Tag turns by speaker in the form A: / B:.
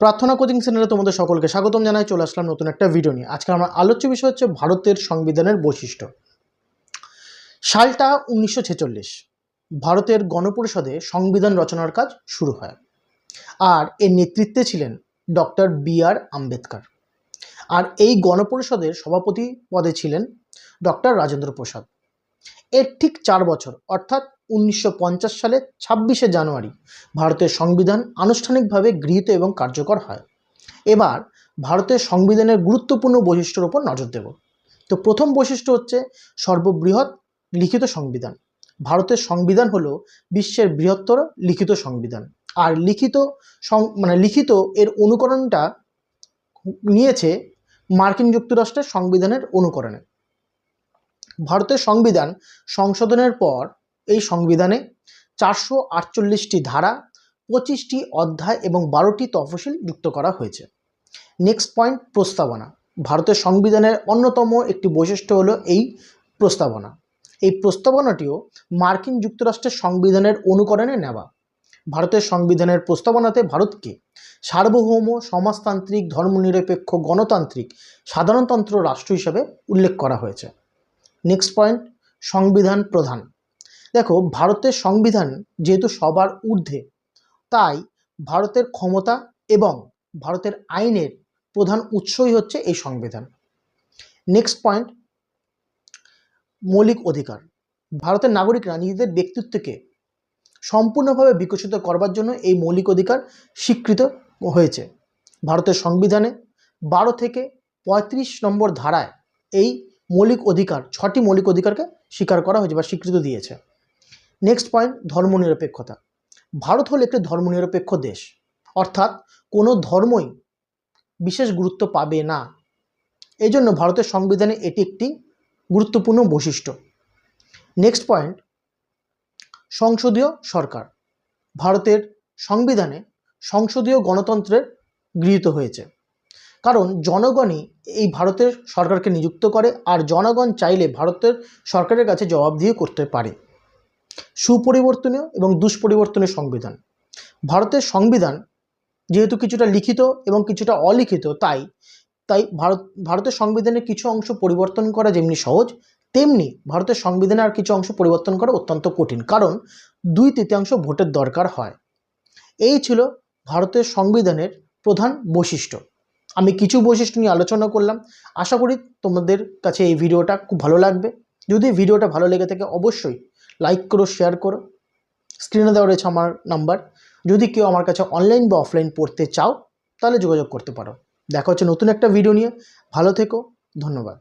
A: প্রার্থনা কোচিং সেন্টারে তোমাদের সকলকে স্বাগতম জানাই, চলে আসলাম নতুন একটা ভিডিও নিয়ে। আজকে আমার আলোচ্য বিষয় হচ্ছে ভারতের সংবিধানের বৈশিষ্ট্য। সালটা উনিশশো ছেচল্লিশ, ভারতের গণপরিষদে সংবিধান রচনার কাজ শুরু হয়। আর এর নেতৃত্বে ছিলেন ডক্টর বি আর আম্বেদকর। আর এই গণপরিষদের সভাপতি পদে ছিলেন ডক্টর রাজেন্দ্র প্রসাদ। এর ঠিক চার বছর, অর্থাৎ উনিশশো পঞ্চাশ সালে ছাব্বিশে জানুয়ারি ভারতের সংবিধান আনুষ্ঠানিকভাবে গৃহীত এবং কার্যকর হয়। এবার ভারতের সংবিধানের গুরুত্বপূর্ণ বৈশিষ্ট্যের ওপর নজর দেব। তো প্রথম বৈশিষ্ট্য হচ্ছে সর্ববৃহৎ লিখিত সংবিধান। ভারতের সংবিধান হলো বিশ্বের বৃহত্তর লিখিত সংবিধান। আর লিখিত মানে লিখিত এর অনুকরণটা নিয়েছে মার্কিন যুক্তরাষ্ট্রের সংবিধানের অনুকরণে। ভারতের সংবিধান সংশোধনের পর এই সংবিধানে চারশো আটচল্লিশটি ধারা, পঁচিশটি অধ্যায় এবং বারোটি তফসিল যুক্ত করা হয়েছে। নেক্সট পয়েন্ট প্রস্তাবনা। ভারতের সংবিধানের অন্যতম একটি বৈশিষ্ট্য হলো এই প্রস্তাবনা। এই প্রস্তাবনাটিও মার্কিন যুক্তরাষ্ট্রের সংবিধানের অনুকরণে নেওয়া। ভারতের সংবিধানের প্রস্তাবনাতে ভারতকে সার্বভৌম, সমাজতান্ত্রিক, ধর্মনিরপেক্ষ, গণতান্ত্রিক, সাধারণতন্ত্র রাষ্ট্র হিসেবে উল্লেখ করা হয়েছে। নেক্সট পয়েন্ট সংবিধান প্রধান। দেখো, ভারতের সংবিধান যেহেতু সবার ঊর্ধ্বে, তাই ভারতের ক্ষমতা এবং ভারতের আইনের প্রধান উৎসই হচ্ছে এই সংবিধান। নেক্সট পয়েন্ট মৌলিক অধিকার। ভারতের নাগরিকরা নিজেদের ব্যক্তিত্বকে সম্পূর্ণভাবে বিকশিত করবার জন্য এই মৌলিক অধিকার স্বীকৃত হয়েছে। ভারতের সংবিধানে বারো থেকে পঁয়ত্রিশ নম্বর ধারায় এই মৌলিক অধিকার, ছটি মৌলিক অধিকারকে স্বীকার করা হয়েছে বা স্বীকৃত দিয়েছে। Next point ধর্মনিরপেক্ষতা। ভারত হলো একটি ধর্মনিরপেক্ষ দেশ। অর্থাৎ কোনো ধর্মই বিশেষ গুরুত্ব পাবে না। এই জন্য ভারতের সংবিধানে এটি একটি গুরুত্বপূর্ণ বৈশিষ্ট্য। নেক্সট পয়েন্ট সংসদীয় সরকার। ভারতের সংবিধানে সংসদীয় গণতন্ত্রের গৃহীত হয়েছে। কারণ জনগণই এই ভারতের সরকারকে নিযুক্ত করে আর জনগণ চাইলে ভারতের সরকারের কাছে জবাবদিহি করতে পারে। সুপরিবর্তনীয় এবং দুষ্পরিবর্তনীয় সংবিধান। ভারতের সংবিধান যেহেতু কিছুটা লিখিত এবং কিছুটা অলিখিত, তাই তাই ভারত, ভারতের সংবিধানের কিছু অংশ পরিবর্তন করা যেমনি সহজ, তেমনি ভারতের সংবিধানে আর কিছু অংশ পরিবর্তন করা অত্যন্ত কঠিন। কারণ দুই তৃতীয়াংশ ভোটের দরকার হয়। এই ছিল ভারতের সংবিধানের প্রধান বৈশিষ্ট্য। আমি কিছু বৈশিষ্ট্য নিয়ে আলোচনা করলাম। আশা করি তোমাদের কাছে এই ভিডিওটা খুব ভালো লাগবে। যদি ভিডিওটা ভালো লেগে থাকে, অবশ্যই লাইক করো শেয়ার করো। স্ক্রিনে দেওয়া রয়েছে আমার নাম্বার যদি কেউ আমার কাছে অনলাইন বা অফলাইন পড়তে চাও, তাহলে যোগাযোগ করতে পারো। দেখা হচ্ছে নতুন একটা ভিডিও নিয়ে। ভালো থেকো, ধন্যবাদ।